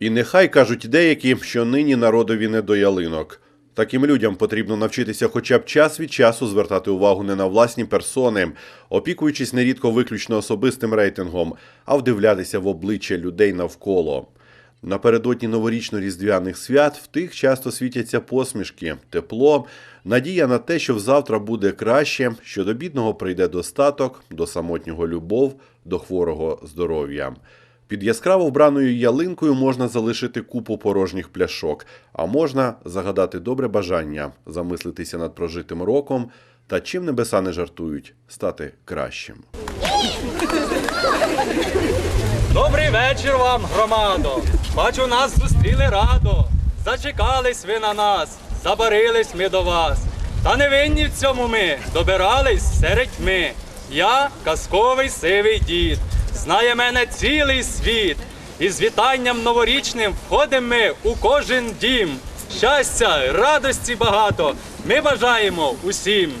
І нехай кажуть деякі, що нині народові не до ялинок. Таким людям потрібно навчитися хоча б час від часу звертати увагу не на власні персони, опікуючись нерідко виключно особистим рейтингом, а вдивлятися в обличчя людей навколо. Напередодні новорічно-різдвяних свят в тих часто світяться посмішки, тепло, надія на те, що завтра буде краще, що до бідного прийде достаток, до самотнього любов, до хворого здоров'я. Під яскраво вбраною ялинкою можна залишити купу порожніх пляшок, а можна загадати добре бажання, замислитися над прожитим роком та чим небеса не жартують, стати кращим. Добрий вечір вам, громадо. Бачу, нас зустріли радо. Зачекались ви на нас, забарились ми до вас. Та не винні в цьому ми, добирались серед тьми. Я казковий сивий дід, знає мене цілий світ. І з вітанням новорічним входимо ми у кожен дім. Щастя, радості багато. Ми бажаємо усім.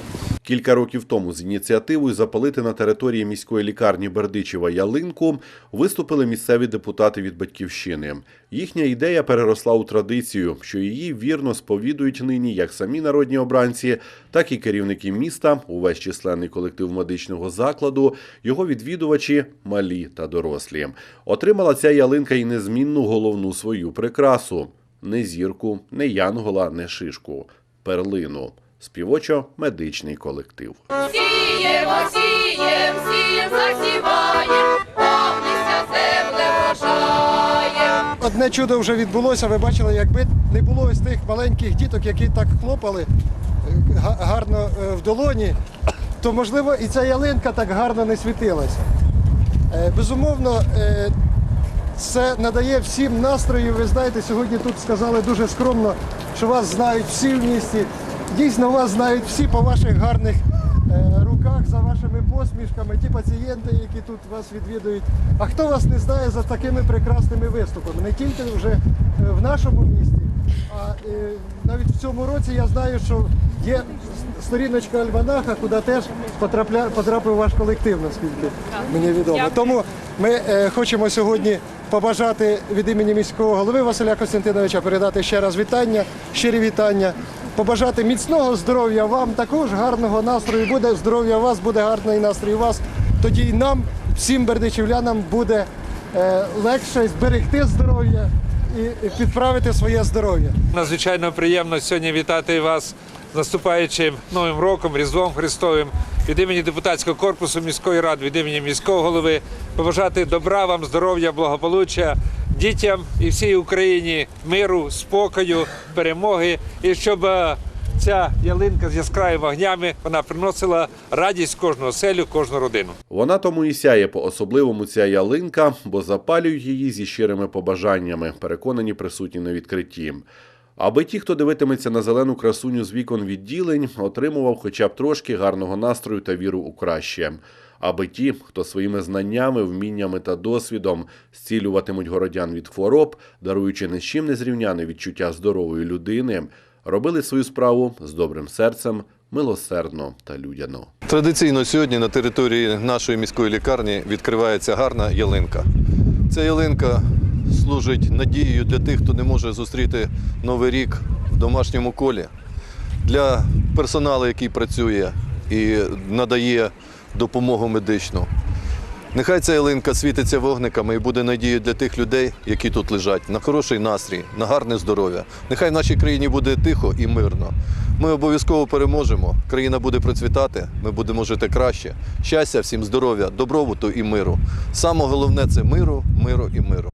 Кілька років тому з ініціативою запалити на території міської лікарні Бердичева ялинку виступили місцеві депутати від батьківщини. Їхня ідея переросла у традицію, що її вірно сповідують нині як самі народні обранці, так і керівники міста, увесь численний колектив медичного закладу, його відвідувачі, малі та дорослі. Отримала ця ялинка і незмінну головну свою прикрасу: не зірку, не янгола, не шишку, перлину. Співочо-медичний колектив. Сієм, сієм, сієм, засіваєм, повністю земле врожаєм. Одне чудо вже відбулося. Ви бачили, якби не було ось тих маленьких діток, які так хлопали е, гарно е, в долоні, то можливо і ця ялинка так гарно не світилася. Е, Безумовно, це надає всім настрою. Ви знаєте, сьогодні тут сказали дуже скромно, що вас знають всі в місті. Дійсно, вас знають всі по ваших гарних е, руках, за вашими посмішками, ті пацієнти, які тут вас відвідують. А хто вас не знає за такими прекрасними виступами? Не тільки вже е, в нашому місті, а е, навіть в цьому році я знаю, що є сторіночка Альманаха, куди теж потрапля, потрапив ваш колектив, наскільки мені відомо. Тому ми хочемо сьогодні побажати від імені міського голови Василя Костянтиновича передати ще раз вітання, щирі вітання, побажати міцного здоров'я вам, також гарного настрою. Буде здоров'я вас, буде гарний настрій вас. Тоді й нам, всім бердичівлянам, буде е, легше зберегти здоров'я і підправити своє здоров'я. Надзвичайно приємно сьогодні вітати вас з наступаючим Новим роком, Різдвом Христовим. Від імені депутатського корпусу міської ради, від імені міського голови побажати добра вам, здоров'я, благополуччя дітям і всій Україні миру, спокою, перемоги, і щоб е, ця ялинка з яскравими вогнями вона приносила радість оселю, в кожну родину. Вона тому і сяє по-особливому ця ялинка, бо запалюють її зі щирими побажаннями, переконані присутні на відкритті. Аби ті, хто дивитиметься на зелену красуню з вікон відділень, отримував хоча б трошки гарного настрою та віру у краще. Аби ті, хто своїми знаннями, вміннями та досвідом зцілюватимуть городян від хвороб, даруючи ні з чим незрівняне відчуття здорової людини, робили свою справу з добрим серцем, милосердно та людяно. Традиційно сьогодні на території нашої міської лікарні відкривається гарна ялинка. Ця ялинка служить надією для тих, хто не може зустріти Новий рік в домашньому колі, для персоналу, який працює і надає допомогу медичну. Нехай ця ялинка світиться вогниками і буде надією для тих людей, які тут лежать, на хороший настрій, на гарне здоров'я. Нехай в нашій країні буде тихо і мирно. Ми обов'язково переможемо. Країна буде процвітати, ми будемо жити краще. Щастя, всім здоров'я, добробуту і миру. Саме головне це миру, миру і миру.